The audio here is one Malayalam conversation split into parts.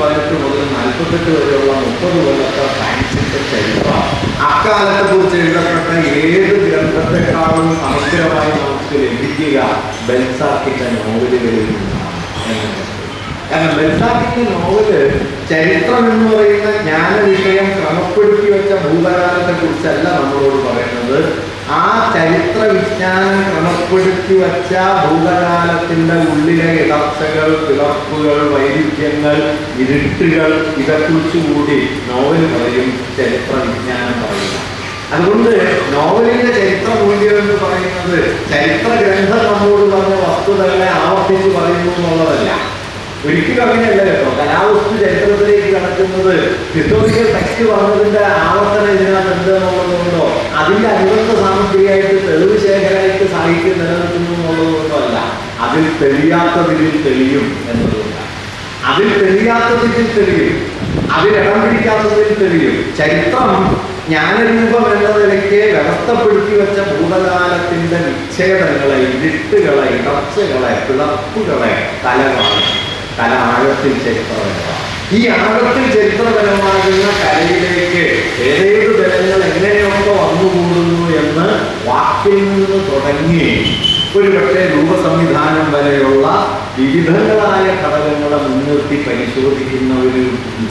പതിനെട്ട് മുതൽ നാൽപ്പത്തെട്ട് വരെയുള്ള മുപ്പത് കൊല്ലത്തെ സയൻസിന്റെ ചരിത്രം. അക്കാലത്തെ കുറിച്ച് എഴുതപ്പെട്ട ഏത് ഗ്രന്ഥത്തെക്കാളും സമഗ്രമായി നമുക്ക് ലഭിക്കുക ബെൽസാക്കിന്റെ നോവലുകളിൽ നിന്നാണ് കാരണം ബെൽസാക്കിന്റെ നോവൽ ചരിത്രം എന്ന് പറയുന്ന ജ്ഞാന വിഷയം ക്രമപ്പെടുത്തി വെച്ച ഭൂതകാലത്തെ കുറിച്ചല്ല നമ്മളോട് പറയുന്നത്. ആ ചരിത്ര വിജ്ഞാനം ക്രമപ്പെടുത്തി വച്ച ഭൂതകാലത്തിന്റെ ഉള്ളിലെ ഇടർച്ചകൾ പിളർപ്പുകൾ വൈരുദ്ധ്യങ്ങൾ ഇരുട്ടുകൾ ഇതേക്കുറിച്ച് കൂടി നോവൽ പറയും ചരിത്ര വിജ്ഞാനം പറയുക അതുകൊണ്ട് നോവലിന്റെ ചരിത്ര മൂല്യം എന്ന് പറയുന്നത് ചരിത്ര ഗ്രന്ഥം നമ്മോട് പറഞ്ഞ വസ്തുതകളെ ആവർത്തിച്ച് പറയുന്നു എന്നുള്ളതല്ല. ഒരിക്കലും അങ്ങനെയല്ല കേട്ടോ. കലാവസ്തു ചരിത്രത്തിലേക്ക് കടക്കുന്നത് ഹിസ്റ്റോറിക്കൽ ടെക്സ്റ്റ് വന്നതിന്റെ ആവർത്തനം ഇതിനകത്ത് എന്താണെന്നുള്ളതുകൊണ്ടോ അതിന്റെ അനുബന്ധ സാമഗ്രിയായിട്ട് തെളിവ് ശേഖരമായിട്ട് സാഹിത്യം നിലനിർത്തുന്നു എന്നുള്ളതുകൊണ്ടോ അല്ല അതിൽ തെളിയാത്തതിൽ തെളിയും എന്നതുകൊണ്ടാണ് അതിൽ തെളിയാത്തതിൽ തെളിയും അതിൽ ഇടം പിടിക്കാത്തതിൽ തെളിയും. ചരിത്രം ജ്ഞാനരൂപം എന്ന നിലയ്ക്ക് വ്യവസ്ഥപ്പെടുത്തി വെച്ച ഭൂതകാലത്തിന്റെ വിച്ഛേദങ്ങളെ ഇരുട്ടുകളെ ഇടർച്ചകളെ പിളർപ്പുകളെ തലമാണ് കല ആഴത്തിൽ ചരിത്രപരമാണ്. ഈ ആഴത്തിൽ ചരിത്രപരമാകുന്ന കലയിലേക്ക് ഏതേത് തലങ്ങൾ എങ്ങനെയൊക്കെ വന്നുകൂടുന്നു എന്ന് വാക്കിൽ നിന്ന് തുടങ്ങി. ഒരു പക്ഷേ രൂപസംവിധാനം വരെയുള്ള വിവിധങ്ങളായ ഘടകങ്ങളെ മുൻനിർത്തി പരിശോധിക്കുന്ന ഒരു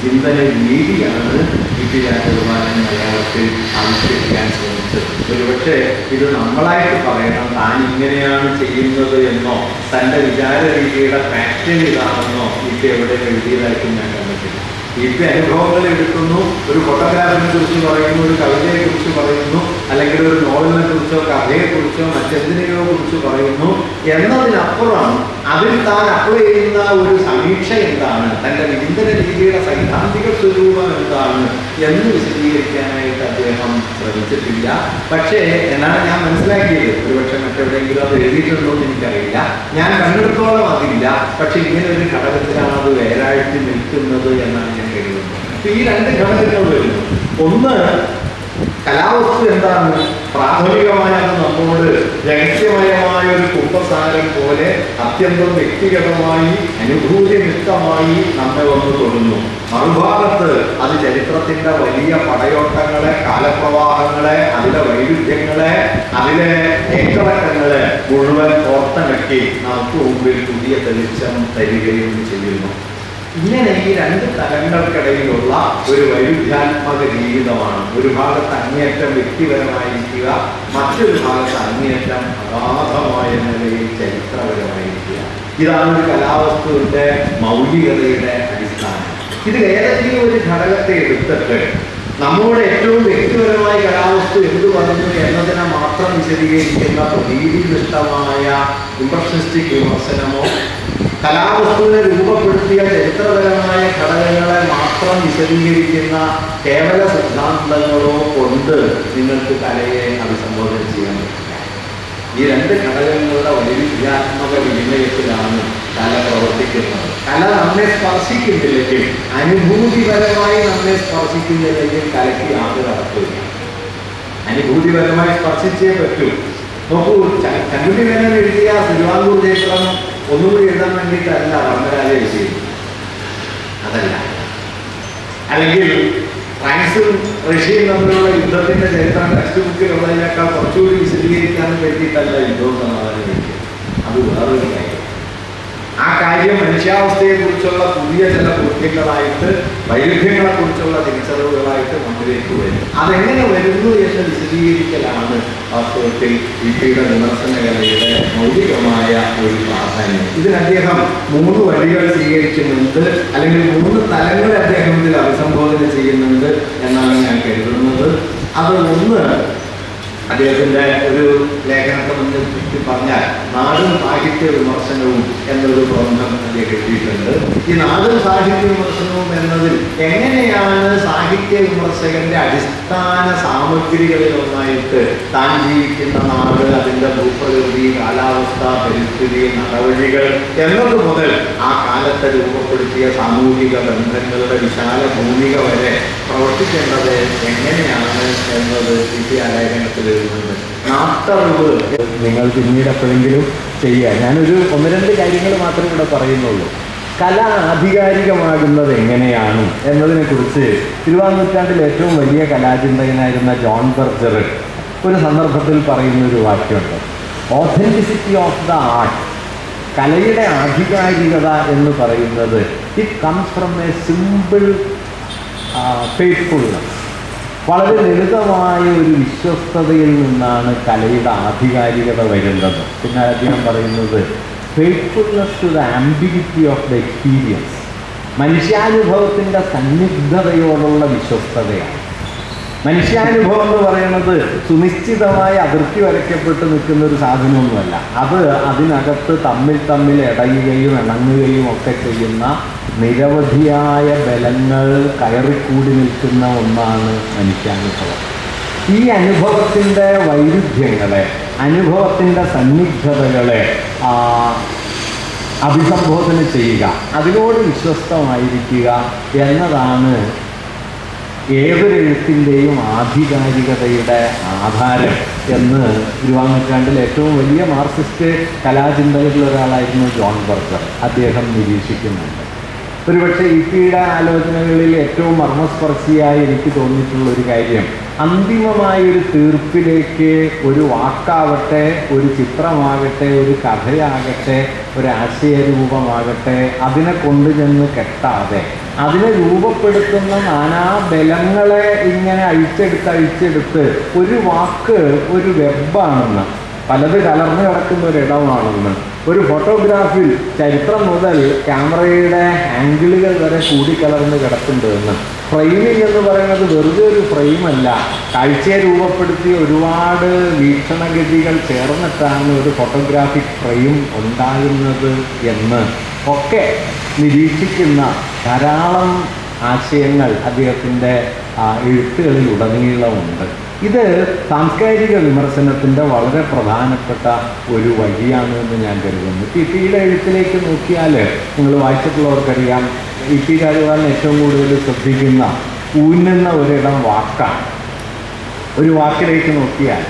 ചിന്തന രീതിയാണ് വിദ്യാഭ്യാസമാനം മലയാളത്തിൽ ആവിഷ്കരിക്കാൻ ശ്രമിച്ചത്. ഒരുപക്ഷെ ഇത് നമ്മളായിട്ട് പറയണം താൻ ഇങ്ങനെയാണ് ചെയ്യുന്നത് എന്നോ തന്റെ വിചാര രീതിയുടെ പാറ്റേൺ ഇതാണെന്നോ ഇപ്പം എവിടെ എഴുതിയതായിട്ടും ഞാൻ കണ്ടിട്ടില്ല. ഇപ്പം അനുഭവങ്ങൾ എടുക്കുന്നു ഒരു ഫോട്ടോഗ്രാഫിനെ കുറിച്ച് പറയുന്നു ഒരു കവിതയെ കുറിച്ച് പറയുന്നു അല്ലെങ്കിൽ ഒരു നോവലിനെ കുറിച്ചോ കഥയെ കുറിച്ചോ മറ്റെന്തിനെയോ കുറിച്ച് പറയുന്നു എന്നതിനപ്പുറം അതിൽ താൻ അപ്ലൈ ചെയ്യുന്ന ഒരു സമീക്ഷ എന്താണ്? തന്റെ വിചിന്തന രീതിയുടെ സൈദ്ധാന്തിക സ്വരൂപം എന്താണ് എന്ന് വിശദീകരിക്കാനായിട്ട് അദ്ദേഹം ശ്രമിച്ചിട്ടില്ല. പക്ഷേ എന്നാണ് ഞാൻ മനസ്സിലാക്കിയത്. ഒരുപക്ഷെ മറ്റെവിടെയെങ്കിലും അത് എഴുതിയിട്ടുണ്ടോ എന്ന് എനിക്കറിയില്ല. ഞാൻ കണ്ടെടുത്തോളം അതില്ല. പക്ഷെ ഇങ്ങനെ ഒരു ഘടകത്തിലാണ് അത് വേരാഴ്ച നിൽക്കുന്നത് എന്നാണ് ഞാൻ കരുതുന്നത്. ഈ രണ്ട് ഘടകങ്ങൾ വരുന്നു. ഒന്ന് കലാവസ്തു എന്താണ്? പ്രാഥമികമായ നമ്മോട് രഹസ്യമയമായ ഒരു കുപ്പസാരം പോലെ അത്യന്തം വ്യക്തിഗതമായി അനുഭൂതിയുക്തമായി നമ്മെ വന്ന് തൊടുന്നു. മറുഭാഗത്ത് അത് ചരിത്രത്തിന്റെ വലിയ പടയോട്ടങ്ങളെ കാലപ്രവാഹങ്ങളെ അതിലെ വൈരുദ്ധ്യങ്ങളെ അതിലെ ഏറ്റടക്കങ്ങളെ മുഴുവൻ ഓർത്തനക്കി നമുക്ക് മുമ്പിൽ പുതിയ തെളിച്ചം തരികയും ചെയ്യുന്നു. ഇങ്ങനെ ഈ രണ്ട് തലങ്ങൾക്കിടയിലുള്ള ഒരു വൈരുദ്ധ്യാത്മക ജീവിതമാണ്. ഒരു ഭാഗത്ത് അങ്ങേയറ്റം വ്യക്തിപരമായിരിക്കുക മറ്റൊരു ഭാഗത്ത് അങ്ങേയറ്റം അഗാധമായ നിലയിൽ ചരിത്രപരമായിരിക്കുക. ഇതാണ് ഒരു കലാവസ്തുവിന്റെ മൗലികതയുടെ അടിസ്ഥാനം. ഇത് ഏതെങ്കിലും ഒരു ഘടകത്തെ എടുത്തിട്ട് നമ്മോട് ഏറ്റവും വ്യക്തിപരമായ കലാവസ്തു എന്ത് പറഞ്ഞു എന്നതിനെ മാത്രം വിശദീകരിക്കുന്ന പ്രതീതിനിഷ്ഠമായ ഇംപ്രഷനിസ്റ്റിക് വിമർശനമോ കലാവസ്തുവിനെ രൂപപ്പെടുത്തിയ ചരിത്രപരമായ ഘടകങ്ങളെ മാത്രം വിശദീകരിക്കുന്ന കേവല സിദ്ധാന്തങ്ങളോ കൊണ്ട് നിങ്ങൾക്ക് കലയെ അഭിസംബോധന ചെയ്യാൻ പറ്റില്ല. ഈ രണ്ട് ഘടകങ്ങളുടെ വൈരുദ്ധ്യാത്മക വിനിമയത്തിലാണ് കല പ്രവർത്തിക്കുന്നത്. കല നമ്മെ സ്പർശിക്കുന്നില്ലെങ്കിൽ അനുഭൂതിപരമായി നമ്മെ സ്പർശിക്കുന്നില്ലെങ്കിൽ കലയ്ക്ക് യാതൊരു അർത്ഥമില്ല അനുഭൂതിപരമായി സ്പർശിച്ചേ പറ്റൂ. നോക്കൂ ച- വേനൽ മേനോൻ എഴുതിയ തിരുവാങ്കൂർ ചരിത്രം ഒന്നുകൂടി എഴുതാൻ വേണ്ടിയിട്ടല്ല വർണരാജ വിജയം അതല്ല. അല്ലെങ്കിൽ ഫ്രാൻസും റഷ്യയും തമ്മിലുള്ള യുദ്ധത്തിന്റെ ചരിത്രം ടെക്സ്റ്റ് ബുക്കിലുള്ളതിനേക്കാൾ കുറച്ചുകൂടി വിശദീകരിക്കാനും വേണ്ടിയിട്ടല്ല യുദ്ധം സമാധാനം അത് വേറൊരു കാര്യം ആ കാര്യം മനുഷ്യാവസ്ഥയെ കുറിച്ചുള്ള പുതിയ ചില ബോധ്യങ്ങളായിട്ട് വൈരുദ്ധ്യങ്ങളെ കുറിച്ചുള്ള തിരിച്ചറിവുകളായിട്ട് മുമ്പിലേക്ക് വരും. അതെങ്ങനെ വരുന്നു എന്ന് വിശദീകരിക്കലാണ് വാസ്തവത്തിൽ വിധിയുടെ വിമർശന കലയുടെ മൗലികമായ ഒരു പ്രാധാന്യം. ഇതിന് അദ്ദേഹം മൂന്ന് വഴികൾ സ്വീകരിക്കുന്നുണ്ട് അല്ലെങ്കിൽ മൂന്ന് തലങ്ങളെ അദ്ദേഹം ഇതിൽ അഭിസംബോധന ചെയ്യുന്നുണ്ട് എന്നാണ് ഞാൻ കരുതുന്നത്. അത് ഒന്ന് അദ്ദേഹത്തിന്റെ ഒരു ലേഖനത്തെ മുന്നിൽ പറഞ്ഞാൽ നാടും സാഹിത്യ വിമർശനവും എന്നൊരു പ്രബന്ധം അദ്ദേഹം എഴുതിയിട്ടുണ്ട്. ഈ നാടും സാഹിത്യ വിമർശനവും എന്നതിൽ എങ്ങനെയാണ് സാഹിത്യ വിമർശകന്റെ അടിസ്ഥാന സാമഗ്രികളിൽ ഒന്നായിട്ട് താൻ ജീവിക്കുന്ന നാട് അതിന്റെ ഭൂപ്രകൃതി കാലാവസ്ഥ പരിസ്ഥിതി നടപടികൾ എന്നത് മുതൽ ആ കാലത്തെ രൂപപ്പെടുത്തിയ സാമൂഹിക ബന്ധങ്ങളുടെ വിശാല ഭൂമിക വരെ പ്രവർത്തിക്കേണ്ടത് എങ്ങനെയാണ് എന്നത് വിദ്യാലേഖനത്തിൽ എഴുതുന്നത് നാട്ടറിവ് നിങ്ങൾ പിന്നീട് എപ്പോഴെങ്കിലും ചെയ്യുക. ഞാനൊരു ഒന്ന് രണ്ട് കാര്യങ്ങൾ മാത്രമേ ഇവിടെ പറയുന്നുള്ളൂ. കല ആധികാരികമാകുന്നത് എങ്ങനെയാണ് എന്നതിനെ കുറിച്ച് ഇരുപതാം നൂറ്റാണ്ടിൽ ഏറ്റവും വലിയ കലാചിന്തകനായിരുന്ന ജോൺ ബർജർ ഒരു സന്ദർഭത്തിൽ പറയുന്ന ഒരു വാക്യമുണ്ട്. ഓഥന്റിസിറ്റി ഓഫ് ദ ആർട്ട് കലയുടെ ആധികാരികത എന്ന് പറയുന്നത് it comes from a simple faithfulness വളരെ ലളിതമായ ഒരു വിശ്വസ്തതയിൽ നിന്നാണ് കലയുടെ ആധികാരികത വരുന്നത്. പിന്നെ അദ്ദേഹം പറയുന്നത് faithfulness to the ambiguity of the experience മനുഷ്യാനുഭവത്തിന്റെ സന്നിഗ്ധതയോടുള്ള വിശ്വസ്തതയാണ്. മനുഷ്യാനുഭവം എന്ന് പറയുന്നത് സുനിശ്ചിതമായി അതിർത്തി വരയ്ക്കപ്പെട്ട് നിൽക്കുന്ന ഒരു സാധനമൊന്നുമല്ല. അത് അതിനകത്ത് തമ്മിൽ തമ്മിൽ ഇടയുകയും ഇണങ്ങുകയും ഒക്കെ ചെയ്യുന്ന നിരവധിയായ ബലങ്ങൾ കയറിക്കൂടി നിൽക്കുന്ന ഒന്നാണ് മനുഷ്യാനുഭവം. ഈ അനുഭവത്തിന്റെ വൈരുദ്ധ്യങ്ങളെ അനുഭവത്തിന്റെ സന്നിഗ്ധതകളെ അഭിസംബോധന ചെയ്യുക അതിനോട് വിശ്വസ്തമായിരിക്കുക എന്നതാണ് ഏതൊരെഴുത്തിന്റെയും ആധികാരികതയുടെ ആധാരം എന്ന് ഇരുപതാം നൂറ്റാണ്ടിൽ ഏറ്റവും വലിയ മാർക്സിസ്റ്റ് കലാചിന്തകരിൽ ഒരാളായിരുന്നു ജോൺ ബർക്കർ അദ്ദേഹം നിരീക്ഷിക്കുന്നുണ്ട്. ഒരുപക്ഷെ ഈ പിയുടെ ആലോചനകളിൽ ഏറ്റവും മർമ്മസ്പർശിയായി എനിക്ക് തോന്നിയിട്ടുള്ള ഒരു കാര്യം അന്തിമമായ ഒരു തീർപ്പിലേക്ക് ഒരു വാക്കാവട്ടെ ഒരു ചിത്രമാകട്ടെ ഒരു കഥയാകട്ടെ ഒരു ആശയരൂപമാകട്ടെ അതിനെ കൊണ്ടുചെന്ന് കെട്ടാതെ അതിനെ രൂപപ്പെടുത്തുന്ന നാനാ ബലങ്ങളെ ഇങ്ങനെ അഴിച്ചെടുത്ത് അഴിച്ചെടുത്ത് ഒരു വാക്ക് ഒരു വെബാണെന്ന് പലത് കലർന്നു കിടക്കുന്ന ഒരു ഇടമാണെന്ന്. ഒരു ഫോട്ടോഗ്രാഫിൽ ചരിത്രം മുതൽ ക്യാമറയുടെ ആംഗിളുകൾ വരെ കൂടിക്കലർന്ന് കിടക്കുന്നുണ്ടെന്ന്. ഫ്രെയിമിംഗ് എന്ന് പറയുന്നത് വെറുതെ ഒരു ഫ്രെയിമല്ല കാഴ്ചയെ രൂപപ്പെടുത്തിയ ഒരുപാട് വീക്ഷണഗതികൾ ചേർന്നിട്ടാണ് ഒരു ഫോട്ടോഗ്രാഫിക് ഫ്രെയിം ഉണ്ടാകുന്നത് എന്ന്. ഒക്കെ നിരീക്ഷിക്കുന്ന ധാരാളം ആശയങ്ങൾ അദ്ദേഹത്തിന്റെ എഴുത്തുകളിൽ ഉടനീളമുണ്ട് ഇത് സാംസ്കാരിക വിമർശനത്തിന്റെ വളരെ പ്രധാനപ്പെട്ട ഒരു വഴിയാണ് എന്ന് ഞാൻ കരുതുന്നു. ഇ പിയുടെ എഴുത്തിലേക്ക് നോക്കിയാൽ നിങ്ങൾ വായിച്ചിട്ടുള്ളവർക്കറിയാം ഇ പി രാജഗോപാലൻ ഏറ്റവും കൂടുതൽ ശ്രദ്ധിക്കുന്ന ഊന്നുന്ന ഒരിടം വാക്കാണ്. ഒരു വാക്കിലേക്ക് നോക്കിയാൽ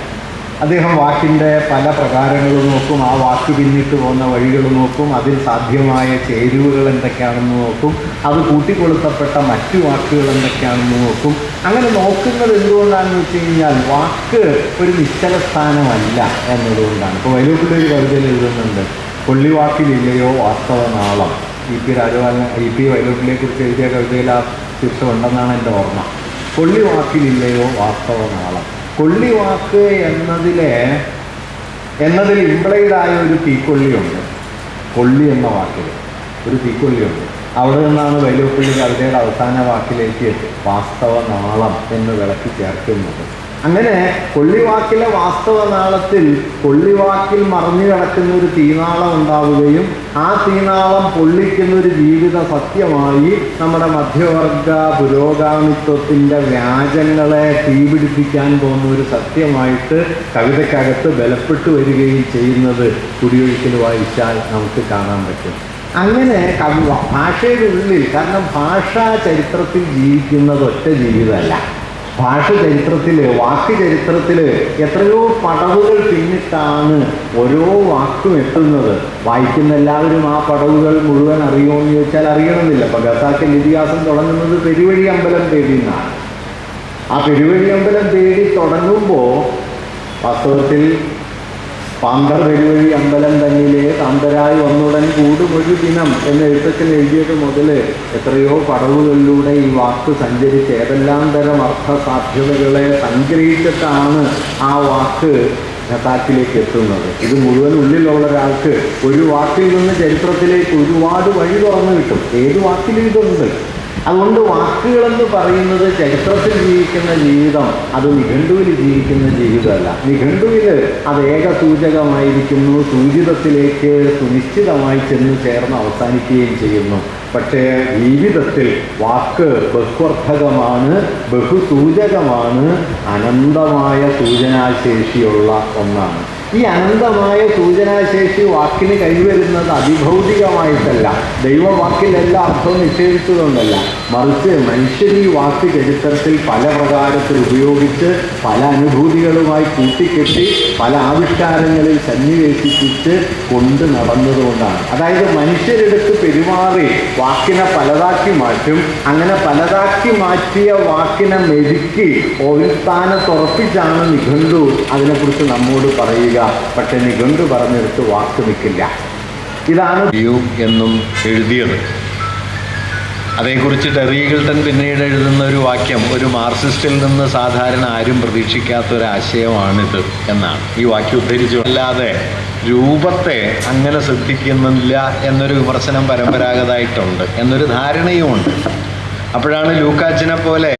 അദ്ദേഹം വാക്കിന്റെ പല പ്രകാരങ്ങളും നോക്കും ആ വാക്ക് പിന്നിട്ട് പോകുന്ന വഴികൾ നോക്കും അതിൽ സാധ്യമായ ചേരുവകൾ എന്തൊക്കെയാണെന്ന് നോക്കും അത് കൂട്ടിക്കൊളുത്തപ്പെട്ട മറ്റു വാക്കുകൾ എന്തൊക്കെയാണെന്ന് നോക്കും. അങ്ങനെ നോക്കുന്നത് എന്തുകൊണ്ടാണെന്ന് വെച്ച് കഴിഞ്ഞാൽ വാക്ക് ഒരു നിശ്ചല സ്ഥാനമല്ല എന്നതുകൊണ്ടാണ്. ഇപ്പോൾ വൈലോപ്പിന്റെ ഒരു കവിതയിൽ എഴുതുന്നുണ്ട് കൊള്ളിവാക്കിലില്ലയോ വാസ്തവനാളം. E P Rajapalan E P വൈലോപ്പിനെ കുറിച്ച് എഴുതിയ കവിതയിൽ ആ ശിക്ഷ ഉണ്ടെന്നാണ് എന്റെ ഓർമ്മ. കൊള്ളിവാക്കിലില്ലയോ വാസ്തവ നാളം കൊള്ളിവാക്ക് എന്നതിലെ എന്നതിൽ ഇംപ്ലൈഡായ ഒരു തീക്കൊള്ളിയുണ്ട്. കൊള്ളി എന്ന വാക്കിൽ ഒരു തീക്കൊള്ളിയുണ്ട്. അവിടെ നിന്നാണ് വൈലോപ്പള്ളി കവിതയുടെ അവസാന വാക്കിലേക്ക് വാസ്തവ നാളം എന്ന് വിളക്കി ചേർക്കുന്നത്. അങ്ങനെ കൊള്ളിവാക്കിലെ വാസ്തവ നാളത്തിൽ കൊള്ളിവാക്കിൽ മറിഞ്ഞു കിടക്കുന്ന ഒരു തീനാളം ഉണ്ടാവുകയും ആ തീനാളം പൊള്ളിക്കുന്ന ഒരു ജീവിത സത്യമായി നമ്മുടെ മധ്യവർഗ പുരോഗാമിത്വത്തിന്റെ വ്യാജങ്ങളെ തീപിടിപ്പിക്കാൻ പോകുന്ന ഒരു സത്യമായിട്ട് കവിതയ്ക്കകത്ത് ബലപ്പെട്ടു വരികയും ചെയ്യുന്നത് കുടിയൊഴിക്കൽ വായിച്ചാൽ നമുക്ക് കാണാൻ പറ്റും. അങ്ങനെ കവി ഭാഷയുടെ ഉള്ളിൽ കാരണം ഭാഷാ ചരിത്രത്തിൽ ജീവിക്കുന്നത് ഒറ്റ ജീവിതമല്ല. ഭാഷ ചരിത്രത്തിൽ വാക്ക് ചരിത്രത്തിൽ എത്രയോ പടവുകൾ പിന്നിട്ടാണ് ഓരോ വാക്കും എത്തുന്നത്. വായിക്കുന്ന എല്ലാവരും ആ പടവുകൾ മുഴുവൻ അറിയുമോ എന്ന് ചോദിച്ചാൽ അറിയണമെന്നില്ല. അപ്പൊ ഗസാക്കൽ ഇതിഹാസം തുടങ്ങുന്നത് പെരുവഴി അമ്പലം തേടി എന്നാണ്. ആ പെരുവഴി അമ്പലം തേടി തുടങ്ങുമ്പോൾ വാസ്തവത്തിൽ പാന്തർ പെരുവഴി അമ്പലം തന്നിലെ താന്തരായി വന്നുടൻ കൂടുമൊരു ദിനം എന്ന എഴുത്തച്ഛൻ എഴുതിയത് മുതൽ എത്രയോ പടവുകളിലൂടെ ഈ വാക്ക് സഞ്ചരിച്ച് ഏതെല്ലാം തരം അർത്ഥ സാധ്യതകളെ സംഗ്രഹിച്ചിട്ടാണ് ആ വാക്ക് ഖത്താക്കിലേക്ക് എത്തുന്നത്. ഇത് മുഴുവൻ ഉള്ളിലുള്ള ഒരാൾക്ക് ഒരു വാക്കിൽ നിന്ന് ചരിത്രത്തിലേക്ക് ഒരുപാട് വഴി തുറന്നു കിട്ടും. ഏത് വാക്കിലും ഇതുണ്ട്. അതുകൊണ്ട് വാക്കുകളെന്ന് പറയുന്നത് ചരിത്രത്തിൽ ജീവിക്കുന്ന ജീവിതം അത് നിഘണ്ടുവിൽ ജീവിക്കുന്ന ജീവിതമല്ല. നിഘണ്ടുവിൽ അത് ഏക സൂചകമായിരിക്കുന്നു സൂചിതത്തിലേക്ക് സുനിശ്ചിതമായി ചെന്ന് ചേർന്ന് അവസാനിക്കുകയും ചെയ്യുന്നു. പക്ഷേ ജീവിതത്തിൽ വാക്ക് ബഹുവർദ്ധകമാണ് ബഹുസൂചകമാണ് അനന്തമായ സൂചനാശേഷിയുള്ള ഒന്നാണ്. ഈ അനന്തമായ സൂചനാശേഷി വാക്കിന് കൈവരുന്നത് അതിഭൗതികമായിട്ടല്ല. ദൈവവാക്കിലെല്ലാം അർത്ഥവും നിഷേധിച്ചതുകൊണ്ടല്ല. മറിച്ച് മനുഷ്യൻ ഈ വാക്ക് ചരിത്രത്തിൽ പല പ്രകാരത്തിൽ ഉപയോഗിച്ച് പല അനുഭൂതികളുമായി കൂട്ടിക്കെട്ടി പല ആവിഷ്കാരങ്ങളിൽ സന്നിവേശിപ്പിച്ച് കൊണ്ട് നടന്നതുകൊണ്ടാണ്. അതായത് മനുഷ്യരെടുത്ത് പെരുമാറി വാക്കിനെ പലതാക്കി മാറ്റും അങ്ങനെ പലതാക്കി മാറ്റിയ വാക്കിനെ മെരുക്കി ഒരു സ്ഥാനത്തുറപ്പിച്ചാണ് നിഘണ്ടു അതിനെക്കുറിച്ച് നമ്മോട് പറയുക. പക്ഷെ നിഘണ്ടു പറഞ്ഞെടുത്ത് വാക്ക് നിൽക്കില്ല. ഇതാണ് എന്നും എഴുതിയത്. അതേക്കുറിച്ച് ടെറി ഗിൽട്ടൺ പിന്നീട് എഴുതുന്ന ഒരു വാക്യം ഒരു മാർക്സിസ്റ്റിൽ നിന്ന് സാധാരണ ആരും പ്രതീക്ഷിക്കാത്ത ഒരു ആശയമാണിത് എന്നാണ്. ഈ വാക്യം ഉദ്ധരിച്ചു. അല്ലാതെ രൂപത്തെ അങ്ങനെ ശ്രദ്ധിക്കുന്നില്ല എന്നൊരു വിമർശനം പരമ്പരാഗതമായിട്ടുണ്ട് എന്നൊരു ധാരണയുമുണ്ട്. അപ്പോഴാണ് ലൂക്കാച്ചിനെ പോലെ